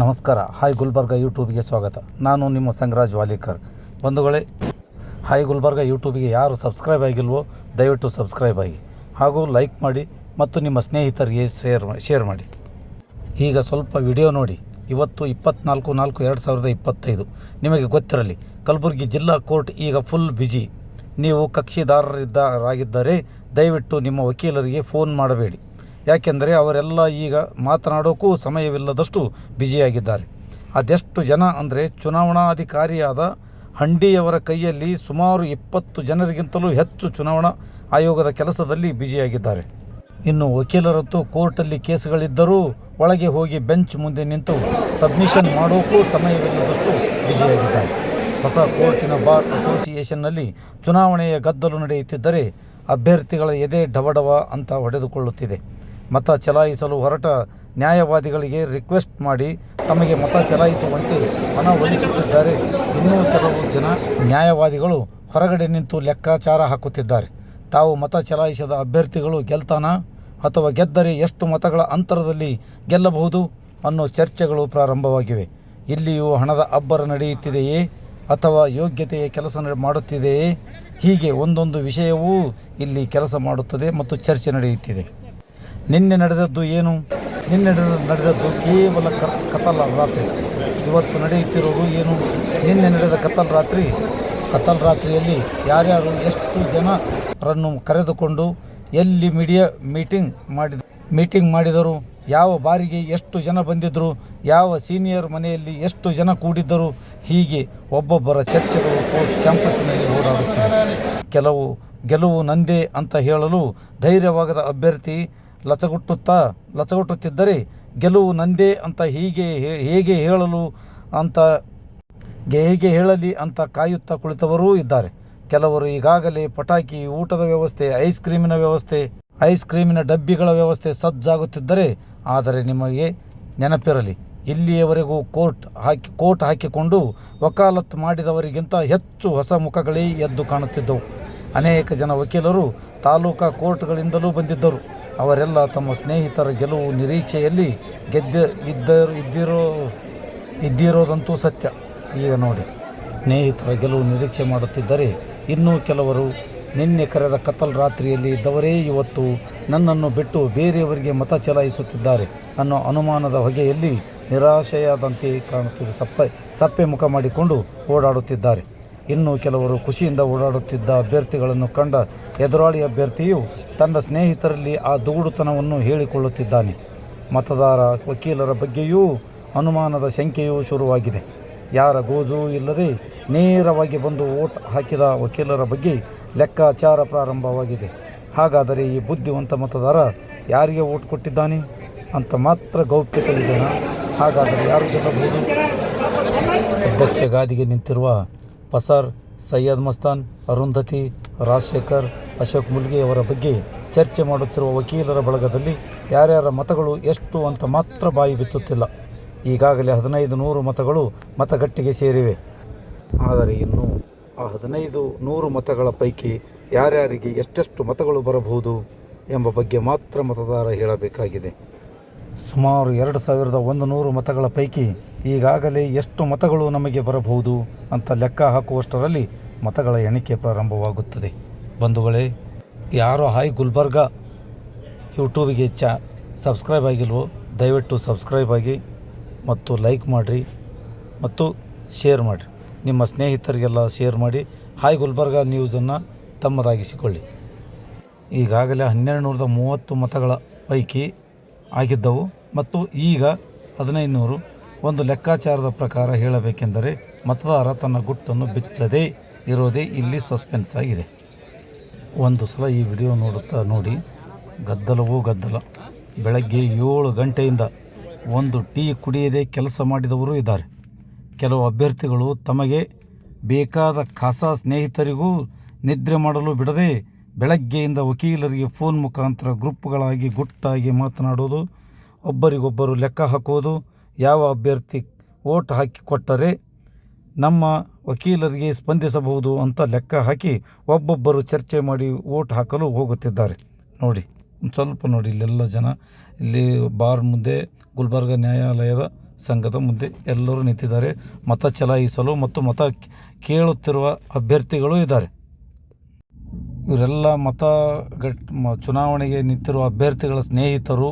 ನಮಸ್ಕಾರ. ಹಾಯ್ ಗುಲ್ಬರ್ಗ ಯೂಟ್ಯೂಬ್ಗೆ ಸ್ವಾಗತ. ನಾನು ನಿಮ್ಮ ಸಂಗರಾಜ್ ವಾಲಿಕರ್. ಬಂಧುಗಳೇ ಹಾಯ್ ಗುಲ್ಬರ್ಗ ಯೂಟ್ಯೂಬ್ಗೆ ಯಾರು ಸಬ್ಸ್ಕ್ರೈಬ್ ಆಗಿಲ್ವೋ, ದಯವಿಟ್ಟು ಸಬ್ಸ್ಕ್ರೈಬ್ ಆಗಿ. ಹಾಗೂ ಲೈಕ್ ಮಾಡಿ ಮತ್ತು ನಿಮ್ಮ ಸ್ನೇಹಿತರಿಗೆ ಶೇರ್ ಶೇರ್ ಮಾಡಿ. ಈಗ ಸ್ವಲ್ಪ ವಿಡಿಯೋ ನೋಡಿ. ಇವತ್ತು ಇಪ್ಪತ್ನಾಲ್ಕು ನಾಲ್ಕು ಎರಡು ಸಾವಿರದ ಇಪ್ಪತ್ತೈದು. ನಿಮಗೆ ಗೊತ್ತಿರಲಿ, ಕಲಬುರಗಿ ಜಿಲ್ಲಾ ಕೋರ್ಟ್ ಈಗ ಫುಲ್ ಬಿಜಿ ನೀವು ಕಕ್ಷಿದಾರರಿದ್ದಾರಾಗಿದ್ದರೆ ದಯವಿಟ್ಟು ನಿಮ್ಮ ವಕೀಲರಿಗೆ ಫೋನ್ ಮಾಡಬೇಡಿ. ಯಾಕೆಂದರೆ ಅವರೆಲ್ಲ ಈಗ ಮಾತನಾಡೋಕ್ಕೂ ಸಮಯವಿಲ್ಲದಷ್ಟು ಬ್ಯುಸಿಯಾಗಿದ್ದಾರೆ. ಅದೆಷ್ಟು ಜನ ಅಂದರೆ ಚುನಾವಣಾಧಿಕಾರಿಯಾದ ಹಂಡಿಯವರ ಕೈಯಲ್ಲಿ ಸುಮಾರು ಇಪ್ಪತ್ತು ಜನರಿಗಿಂತಲೂ ಹೆಚ್ಚು ಚುನಾವಣಾ ಆಯೋಗದ ಕೆಲಸದಲ್ಲಿ ಬ್ಯುಸಿಯಾಗಿದ್ದಾರೆ. ಇನ್ನು ವಕೀಲರಂತೂ ಕೋರ್ಟಲ್ಲಿ ಕೇಸುಗಳಿದ್ದರೂ ಒಳಗೆ ಹೋಗಿ ಬೆಂಚ್ ಮುಂದೆ ನಿಂತು ಸಬ್ಮಿಷನ್ ಮಾಡೋಕ್ಕೂ ಸಮಯವಿಲ್ಲದಷ್ಟು ಬ್ಯುಸಿಯಾಗಿದ್ದಾರೆ. ಹೊಸ ಕೋರ್ಟಿನ ಬಾರ್ ಅಸೋಸಿಯೇಷನ್ನಲ್ಲಿ ಚುನಾವಣೆಯ ಗದ್ದಲು ನಡೆಯುತ್ತಿದ್ದರೆ ಅಭ್ಯರ್ಥಿಗಳ ಎದೆ ಡವಡವ ಅಂತ ಹೊಡೆದುಕೊಳ್ಳುತ್ತಿದೆ. ಮತ ಚಲಾಯಿಸಲು ಹೊರಟ ನ್ಯಾಯವಾದಿಗಳಿಗೆ ರಿಕ್ವೆಸ್ಟ್ ಮಾಡಿ ತಮಗೆ ಮತ ಚಲಾಯಿಸುವಂತೆ ಮನವೊಲಿಸುತ್ತಿದ್ದಾರೆ ಇನ್ನೂ ಕೆಲವು ಜನ ನ್ಯಾಯವಾದಿಗಳು ಹೊರಗಡೆ ನಿಂತು ಲೆಕ್ಕಾಚಾರ ಹಾಕುತ್ತಿದ್ದಾರೆ. ತಾವು ಮತ ಚಲಾಯಿಸಿದ ಅಭ್ಯರ್ಥಿಗಳು ಗೆಲ್ತಾನ ಅಥವಾ ಗೆದ್ದರೆ ಎಷ್ಟು ಮತಗಳ ಅಂತರದಲ್ಲಿ ಗೆಲ್ಲಬಹುದು ಅನ್ನೋ ಚರ್ಚೆಗಳು ಪ್ರಾರಂಭವಾಗಿವೆ. ಇಲ್ಲಿಯೂ ಹಣದ ಅಬ್ಬರ ನಡೆಯುತ್ತಿದೆಯೇ ಅಥವಾ ಯೋಗ್ಯತೆಯ ಕೆಲಸ ಮಾಡುತ್ತಿದೆಯೇ? ಹೀಗೆ ಒಂದೊಂದು ವಿಷಯವೂ ಇಲ್ಲಿ ಕೆಲಸ ಮಾಡುತ್ತದೆ ಮತ್ತು ಚರ್ಚೆ ನಡೆಯುತ್ತಿದೆ. ನಿನ್ನೆ ನಡೆದದ್ದು ಏನು? ನಿನ್ನೆ ನಡೆದ- ನಡೆದದ್ದು ಕೇವಲ ಕ ಕತಲ್ ರಾತ್ರಿ. ಇವತ್ತು ನಡೆಯುತ್ತಿರುವುದು ಏನು? ನಿನ್ನೆ ನಡೆದ ಕತಲ್ ರಾತ್ರಿ? ಕತಲ್ ರಾತ್ರಿಯಲ್ಲಿ ಯಾರ್ಯಾರು ಎಷ್ಟು ಜನರನ್ನು ಕರೆದುಕೊಂಡು ಎಲ್ಲಿ ಮೀಡಿಯಾ ಮೀಟಿಂಗ್ ಮಾಡಿದ, ಮೀಟಿಂಗ್ ಮಾಡಿದರು? ಯಾವ ಬಾರಿಗೆ ಎಷ್ಟು ಜನ ಬಂದಿದ್ದರು ಯಾವ ಸೀನಿಯರ್ ಮನೆಯಲ್ಲಿ ಎಷ್ಟು ಜನ ಕೂಡಿದ್ದರು? ಹೀಗೆ ಒಬ್ಬೊಬ್ಬರ ಚರ್ಚೆಗಳು ಕೋರ್ಟ್ ಕ್ಯಾಂಪಸ್ಸಿನಲ್ಲಿ ಓಡಾಡುತ್ತವೆ. ಕೆಲವು ಗೆಲುವು ನಂದೇ ಅಂತ ಹೇಳಲು ಧೈರ್ಯವಾಗದ ಅಭ್ಯರ್ಥಿ ಲಚಗುಟ್ಟುತ್ತಾ, ಲಚಗುಟ್ಟುತ್ತಿದ್ದರೆ ಗೆಲುವು ನಂದೇ ಅಂತ ಹೀಗೆ ಹೇಗೆ ಹೇಳಲು ಅಂತ ಹೇಗೆ ಹೇಳಲಿ ಅಂತ ಕಾಯುತ್ತಾ ಕುಳಿತವರೂ ಇದ್ದಾರೆ. ಕೆಲವರು ಈಗಾಗಲೇ ಪಟಾಕಿ ಊಟದ ವ್ಯವಸ್ಥೆ, ಐಸ್ ಕ್ರೀಮಿನ ವ್ಯವಸ್ಥೆ, ಐಸ್ ಕ್ರೀಮಿನ ಡಬ್ಬಿಗಳ ವ್ಯವಸ್ಥೆ ಸಜ್ಜಾಗುತ್ತಿದ್ದರೆ ಆದರೆ ನಿಮಗೆ ನೆನಪಿರಲಿ, ಇಲ್ಲಿಯವರೆಗೂ ಕೋರ್ಟ್ ಹಾಕಿ, ಕೋರ್ಟ್ ಹಾಕಿಕೊಂಡು ವಕಾಲತ್ತು ಮಾಡಿದವರಿಗಿಂತ ಹೆಚ್ಚು ಹೊಸ ಮುಖಗಳೇ ಎದ್ದು ಕಾಣುತ್ತಿದ್ದವು. ಅನೇಕ ಜನ ವಕೀಲರು ತಾಲೂಕಾ ಕೋರ್ಟ್ಗಳಿಂದಲೂ ಬಂದಿದ್ದರು. ಅವರೆಲ್ಲ ತಮ್ಮ ಸ್ನೇಹಿತರ ಗೆಲುವು ನಿರೀಕ್ಷೆಯಲ್ಲಿ ಗೆದ್ದ ಇದ್ದರು, ಇದ್ದಿರೋ, ಇದ್ದಿರೋದಂತೂ ಸತ್ಯ. ಈಗ ನೋಡಿ, ಸ್ನೇಹಿತರ ಗೆಲುವು ನಿರೀಕ್ಷೆ ಮಾಡುತ್ತಿದ್ದರೆ ಇನ್ನೂ ಕೆಲವರು ನಿನ್ನೆ ಕರೆದ ಕತ್ತಲ್ ರಾತ್ರಿಯಲ್ಲಿ ಇದ್ದವರೇ ಇವತ್ತು ನನ್ನನ್ನು ಬಿಟ್ಟು ಬೇರೆಯವರಿಗೆ ಮತ ಚಲಾಯಿಸುತ್ತಿದ್ದಾರೆ ಅನ್ನೋ ಅನುಮಾನದ ಹೊಗೆಯಲ್ಲಿ ನಿರಾಶೆಯಾದಂತೆ ಕಾಣುತ್ತಿದೆ. ಸಪ್ಪೆ ಸಪ್ಪೆ ಮುಖ ಮಾಡಿಕೊಂಡು ಓಡಾಡುತ್ತಿದ್ದಾರೆ. ಇನ್ನು ಕೆಲವರು ಖುಷಿಯಿಂದ ಓಡಾಡುತ್ತಿದ್ದ ಅಭ್ಯರ್ಥಿಗಳನ್ನು ಕಂಡ ಎದುರಾಳಿ ಅಭ್ಯರ್ಥಿಯು ತನ್ನ ಸ್ನೇಹಿತರಲ್ಲಿ ಆ ದುಗುಡುತನವನ್ನು ಹೇಳಿಕೊಳ್ಳುತ್ತಿದ್ದಾನೆ. ಮತದಾರ ವಕೀಲರ ಬಗ್ಗೆಯೂ ಅನುಮಾನದ ಶಂಕೆಯೂ ಶುರುವಾಗಿದೆ. ಯಾರ ಗೋಜು ಇಲ್ಲದೆ ನೇರವಾಗಿ ಬಂದು ಓಟ್ ಹಾಕಿದ ವಕೀಲರ ಬಗ್ಗೆ ಲೆಕ್ಕಾಚಾರ ಪ್ರಾರಂಭವಾಗಿದೆ. ಹಾಗಾದರೆ ಈ ಬುದ್ಧಿವಂತ ಮತದಾರ ಯಾರಿಗೆ ಓಟ್ ಕೊಟ್ಟಿದ್ದಾನೆ? ಅಂತ ಮಾತ್ರ ಗೌಪ್ಯತೆ ಇದೆಯಾ ಹಾಗಾದರೆ ಯಾರು ಗೆಲ್ಲಬಹುದು? ಅಧ್ಯಕ್ಷ ಗಾದಿಗೆ ನಿಂತಿರುವ ಪಸರ್, ಸೈಯದ್ ಮಸ್ತಾನ್, ಅರುಂಧತಿ, ರಾಜಶೇಖರ್, ಅಶೋಕ್ ಮುಲ್ಗಿ ಅವರ ಬಗ್ಗೆ ಚರ್ಚೆ ಮಾಡುತ್ತಿರುವ ವಕೀಲರ ಬಳಗದಲ್ಲಿ ಯಾರ್ಯಾರ ಮತಗಳು ಎಷ್ಟು ಅಂತ ಮಾತ್ರ ಬಾಯಿ ಬಿಚ್ಚುತ್ತಿಲ್ಲ. ಈಗಾಗಲೇ ಹದಿನೈದು ನೂರು ಮತಗಳು ಮತಗಟ್ಟೆಗೆ ಸೇರಿವೆ. ಆದರೆ ಇನ್ನು ಆ ಹದಿನೈದು ನೂರು ಮತಗಳ ಪೈಕಿ ಯಾರ್ಯಾರಿಗೆ ಎಷ್ಟೆಷ್ಟು ಮತಗಳು ಬರಬಹುದು ಎಂಬ ಬಗ್ಗೆ ಮಾತ್ರ ಮತದಾರ ಹೇಳಬೇಕಾಗಿದೆ. ಸುಮಾರು ಎರಡು ಸಾವಿರದ ಒಂದು ನೂರು ಮತಗಳ ಪೈಕಿ ಈಗಾಗಲೇ ಎಷ್ಟು ಮತಗಳು ನಮಗೆ ಬರಬಹುದು ಅಂತ ಲೆಕ್ಕ ಹಾಕುವಷ್ಟರಲ್ಲಿ ಮತಗಳ ಎಣಿಕೆ ಪ್ರಾರಂಭವಾಗುತ್ತದೆ. ಬಂಧುಗಳೇ, ಯಾರೋ ಹಾಯ್ ಗುಲ್ಬರ್ಗ ಯೂಟ್ಯೂಬಿಗೆ ಚ ಸಬ್ಸ್ಕ್ರೈಬ್ ಆಗಿಲ್ವೋ, ದಯವಿಟ್ಟು ಸಬ್ಸ್ಕ್ರೈಬ್ ಆಗಿ ಮತ್ತು ಲೈಕ್ ಮಾಡಿರಿ ಮತ್ತು ಶೇರ್ ಮಾಡಿರಿ. ನಿಮ್ಮ ಸ್ನೇಹಿತರಿಗೆಲ್ಲ ಶೇರ್ ಮಾಡಿ ಹಾಯ್ ಗುಲ್ಬರ್ಗ ನ್ಯೂಸನ್ನು ತಮ್ಮದಾಗಿಸಿಕೊಳ್ಳಿ. ಈಗಾಗಲೇ ಹನ್ನೆರಡು ನೂರದ ಮೂವತ್ತು ಮತಗಳ ಪೈಕಿ ಆಗಿದ್ದವು. ಮತ್ತು ಈಗ ಹದಿನೈದು ನೂರು ಒಂದು ಲೆಕ್ಕಾಚಾರದ ಪ್ರಕಾರ ಹೇಳಬೇಕೆಂದರೆ ಮತದಾರ ತನ್ನ ಗುಟ್ಟನ್ನು ಬಿಚ್ಚದೇ ಇರೋದೇ ಇಲ್ಲಿ ಸಸ್ಪೆನ್ಸ್ ಆಗಿದೆ. ಒಂದು ಸಲ ಈ ವಿಡಿಯೋ ನೋಡುತ್ತಾ ನೋಡಿ, ಗದ್ದಲವೂ ಗದ್ದಲ. ಬೆಳಗ್ಗೆ ಏಳು ಗಂಟೆಯಿಂದ ಒಂದು ಟೀ ಕುಡಿಯದೆ ಕೆಲಸ ಮಾಡಿದವರು ಇದ್ದಾರೆ. ಕೆಲವು ಅಭ್ಯರ್ಥಿಗಳು ತಮಗೆ ಬೇಕಾದ ಖಾಸ ಸ್ನೇಹಿತರಿಗೂ ನಿದ್ರೆ ಮಾಡಲು ಬಿಡದೆ ಬೆಳಗ್ಗೆಯಿಂದ ವಕೀಲರಿಗೆ ಫೋನ್ ಮುಖಾಂತರ ಗ್ರೂಪ್ಗಳಾಗಿ ಗುಟ್ಟಾಗಿ ಮಾತನಾಡೋದು ಒಬ್ಬರಿಗೊಬ್ಬರು ಲೆಕ್ಕ ಹಾಕೋದು ಯಾವ ಅಭ್ಯರ್ಥಿ ಓಟ್ ಹಾಕಿ ಕೊಟ್ಟರೆ ನಮ್ಮ ವಕೀಲರಿಗೆ ಸ್ಪಂದಿಸಬಹುದು ಅಂತ ಲೆಕ್ಕ ಹಾಕಿ ಒಬ್ಬೊಬ್ಬರು ಚರ್ಚೆ ಮಾಡಿ ಓಟ್ ಹಾಕಲು ಹೋಗುತ್ತಿದ್ದಾರೆ. ನೋಡಿ ಒಂದು ಸ್ವಲ್ಪ ನೋಡಿ, ಇಲ್ಲೆಲ್ಲ ಜನ, ಇಲ್ಲಿ ಬಾರ್ ಮುಂದೆ, ಗುಲ್ಬರ್ಗ ನ್ಯಾಯಾಲಯದ ಸಂಘದ ಮುಂದೆ ಎಲ್ಲರೂ ನಿಂತಿದ್ದಾರೆ. ಮತ ಚಲಾಯಿಸಲು ಮತ್ತು ಮತ ಕೇಳುತ್ತಿರುವ ಅಭ್ಯರ್ಥಿಗಳು ಇದ್ದಾರೆ. ಇವರೆಲ್ಲ ಮತ ಗಟ್ ಚುನಾವಣೆಗೆ ನಿಂತಿರುವ ಅಭ್ಯರ್ಥಿಗಳ ಸ್ನೇಹಿತರು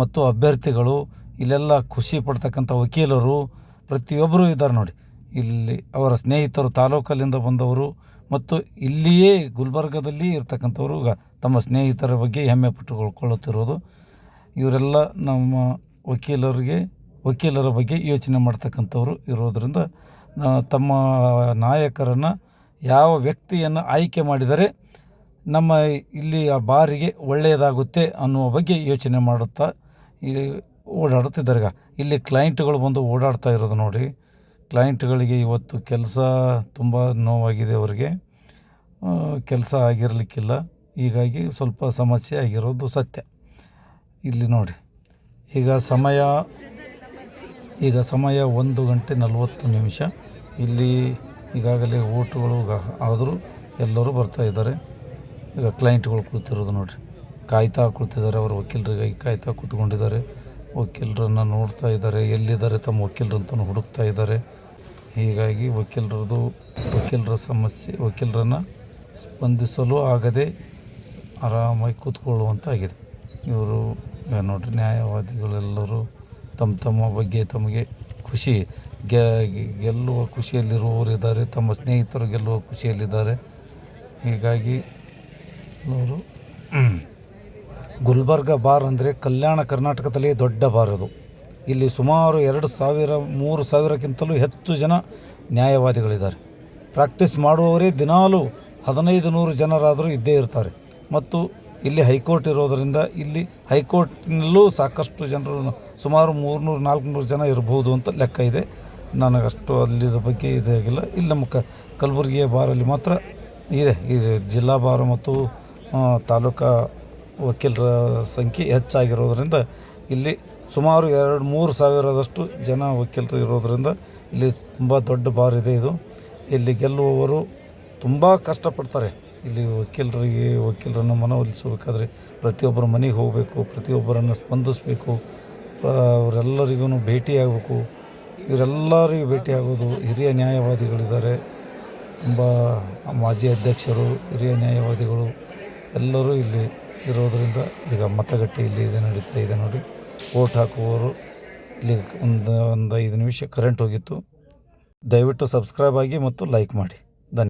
ಮತ್ತು ಅಭ್ಯರ್ಥಿಗಳು, ಇಲ್ಲೆಲ್ಲ ಖುಷಿ ಪಡ್ತಕ್ಕಂಥ ವಕೀಲರು, ಪ್ರತಿಯೊಬ್ಬರು ಇದ್ದಾರೆ ನೋಡಿ. ಇಲ್ಲಿ ಅವರ ಸ್ನೇಹಿತರು ತಾಲೂಕಲ್ಲಿಂದ ಬಂದವರು ಮತ್ತು ಇಲ್ಲಿಯೇ ಗುಲ್ಬರ್ಗದಲ್ಲಿ ಇರ್ತಕ್ಕಂಥವ್ರು ತಮ್ಮ ಸ್ನೇಹಿತರ ಬಗ್ಗೆ ಹೆಮ್ಮೆ ಪಟ್ಟುಕೊಳ್ಳುತ್ತಿರೋದು ಇವರೆಲ್ಲ ನಮ್ಮ ವಕೀಲರಿಗೆ, ವಕೀಲರ ಬಗ್ಗೆ ಯೋಚನೆ ಮಾಡ್ತಕ್ಕಂಥವ್ರು ಇರೋದರಿಂದ ತಮ್ಮ ನಾಯಕರನ್ನು ಯಾವ ವ್ಯಕ್ತಿಯನ್ನು ಆಯ್ಕೆ ಮಾಡಿದರೆ ನಮ್ಮ ಇಲ್ಲಿ ಆ ಬಾರಿಗೆ ಒಳ್ಳೆಯದಾಗುತ್ತೆ ಅನ್ನುವ ಬಗ್ಗೆ ಯೋಚನೆ ಮಾಡುತ್ತಾ ಇಲ್ಲಿ ಓಡಾಡುತ್ತಿದ್ದಾರೆ. ಇಲ್ಲಿ ಕ್ಲೈಂಟ್ಗಳು ಬಂದು ಓಡಾಡ್ತಾ ಇರೋದು ನೋಡಿ. ಕ್ಲೈಂಟ್ಗಳಿಗೆ ಇವತ್ತು ಕೆಲಸ ತುಂಬ ನೋವಾಗಿದೆ ಅವರಿಗೆ. ಕೆಲಸ ಆಗಿರಲಿಕ್ಕಿಲ್ಲ. ಹೀಗಾಗಿ ಸ್ವಲ್ಪ ಸಮಸ್ಯೆ ಆಗಿರೋದು ಸತ್ಯ. ಇಲ್ಲಿ ನೋಡಿ. ಈಗ ಸಮಯ ಈಗ ಸಮಯ ಒಂದು ಗಂಟೆ ನಲವತ್ತು ನಿಮಿಷ. ಇಲ್ಲಿ ಈಗಾಗಲೇ ಓಟುಗಳು ಆದರೂ ಎಲ್ಲರೂ ಬರ್ತಾ ಇದ್ದಾರೆ. ಈಗ ಕ್ಲೈಂಟ್ಗಳು ಕೂತಿರೋದು ನೋಡಿರಿ. ಕಾಯ್ತಾ ಕೂತಿದ್ದಾರೆ, ಅವರು ವಕೀಲರಿಗಾಗಿ ಕಾಯ್ತಾ ಕೂತ್ಕೊಂಡಿದ್ದಾರೆ. ವಕೀಲರನ್ನು ನೋಡ್ತಾ ಇದ್ದಾರೆ, ಎಲ್ಲಿದ್ದಾರೆ ತಮ್ಮ ವಕೀಲರಂತೂ ಹುಡುಕ್ತಾ ಇದ್ದಾರೆ. ಹೀಗಾಗಿ ವಕೀಲರದು ವಕೀಲರ ಸಮಸ್ಯೆ, ವಕೀಲರನ್ನು ಸ್ಪಂದಿಸಲು ಆಗದೆ ಆರಾಮಾಗಿ ಕೂತ್ಕೊಳ್ಳುವಂತಾಗಿದೆ. ಇವರು ನೋಡ್ರಿ, ನ್ಯಾಯವಾದಿಗಳೆಲ್ಲರೂ ತಮ್ಮ ತಮ್ಮ ಬಗ್ಗೆ ತಮಗೆ ಖುಷಿ ಗೆಲ್ಲುವ ಖುಷಿಯಲ್ಲಿರುವವರಿದ್ದಾರೆ, ತಮ್ಮ ಸ್ನೇಹಿತರು ಗೆಲ್ಲುವ ಖುಷಿಯಲ್ಲಿದ್ದಾರೆ. ಹೀಗಾಗಿ ಅವರು ಗುಲ್ಬರ್ಗ ಬಾರ್ ಅಂದರೆ ಕಲ್ಯಾಣ ಕರ್ನಾಟಕದಲ್ಲಿ ದೊಡ್ಡ ಬಾರ್ ಅದು. ಇಲ್ಲಿ ಸುಮಾರು ಎರಡು ಸಾವಿರ, ಮೂರು ಸಾವಿರಕ್ಕಿಂತಲೂ ಹೆಚ್ಚು ಜನ ನ್ಯಾಯವಾದಿಗಳಿದ್ದಾರೆ. ಪ್ರಾಕ್ಟೀಸ್ ಮಾಡುವವರೇ ದಿನಾಲೂ ಹದಿನೈದು ನೂರು ಜನರಾದರೂ ಇದ್ದೇ ಇರ್ತಾರೆ. ಮತ್ತು ಇಲ್ಲಿ ಹೈಕೋರ್ಟ್ ಇರೋದರಿಂದ ಇಲ್ಲಿ ಹೈಕೋರ್ಟ್ನಲ್ಲೂ ಸಾಕಷ್ಟು ಜನರು, ಸುಮಾರು ಮೂರುನೂರು, ನಾಲ್ಕುನೂರು ಜನ ಇರ್ಬೋದು ಅಂತ ಲೆಕ್ಕ ಇದೆ. ನನಗಷ್ಟು ಅಲ್ಲಿದ ಬಗ್ಗೆ ಇದಾಗಿಲ್ಲ ಇಲ್ಲಿ ನಮ್ಮ ಕಲಬುರಗಿಯ ಬಾರಲ್ಲಿ ಮಾತ್ರ ಇದೆ. ಈ ಜಿಲ್ಲಾ ಬಾರ್ ಮತ್ತು ತಾಲೂಕಾ ವಕೀಲರ ಸಂಖ್ಯೆ ಹೆಚ್ಚಾಗಿರೋದ್ರಿಂದ ಇಲ್ಲಿ ಸುಮಾರು ಎರಡು ಮೂರು ಸಾವಿರದಷ್ಟು ಜನ ವಕೀಲರು ಇರೋದರಿಂದ ಇಲ್ಲಿ ತುಂಬ ದೊಡ್ಡ ಬಾರ್ ಇದೆ ಇದು. ಇಲ್ಲಿ ಗೆಲ್ಲುವವರು ತುಂಬ ಕಷ್ಟಪಡ್ತಾರೆ. ಇಲ್ಲಿ ವಕೀಲರಿಗೆ ವಕೀಲರನ್ನು ಮನವೊಲಿಸಬೇಕಾದ್ರೆ ಪ್ರತಿಯೊಬ್ಬರ ಮನೆಗೆ ಹೋಗಬೇಕು, ಪ್ರತಿಯೊಬ್ಬರನ್ನು ಸ್ಪಂದಿಸಬೇಕು ಅವರೆಲ್ಲರಿಗೂ ಭೇಟಿಯಾಗಬೇಕು ಇವರೆಲ್ಲರಿಗೂ ಭೇಟಿಯಾಗೋದು ಹಿರಿಯ ನ್ಯಾಯವಾದಿಗಳಿದ್ದಾರೆ. ತುಂಬ ಮಾಜಿ ಅಧ್ಯಕ್ಷರು, ಹಿರಿಯ ನ್ಯಾಯವಾದಿಗಳು ಎಲ್ಲರೂ ಇಲ್ಲಿ ಇರೋದರಿಂದ ಈಗ ಮತಗಟ್ಟೆ ಇಲ್ಲಿ ಇದೆ ನಡೀತಾ ಇದೆ ನೋಡಿ. ಓಟ್ ಹಾಕುವವರು ಇಲ್ಲಿ ಒಂದು ಒಂದು ಐದು ನಿಮಿಷ ಕರೆಂಟ್ ಹೋಗಿತ್ತು. ದಯವಿಟ್ಟು ಸಬ್ಸ್ಕ್ರೈಬ್ ಆಗಿ ಮತ್ತು ಲೈಕ್ ಮಾಡಿ.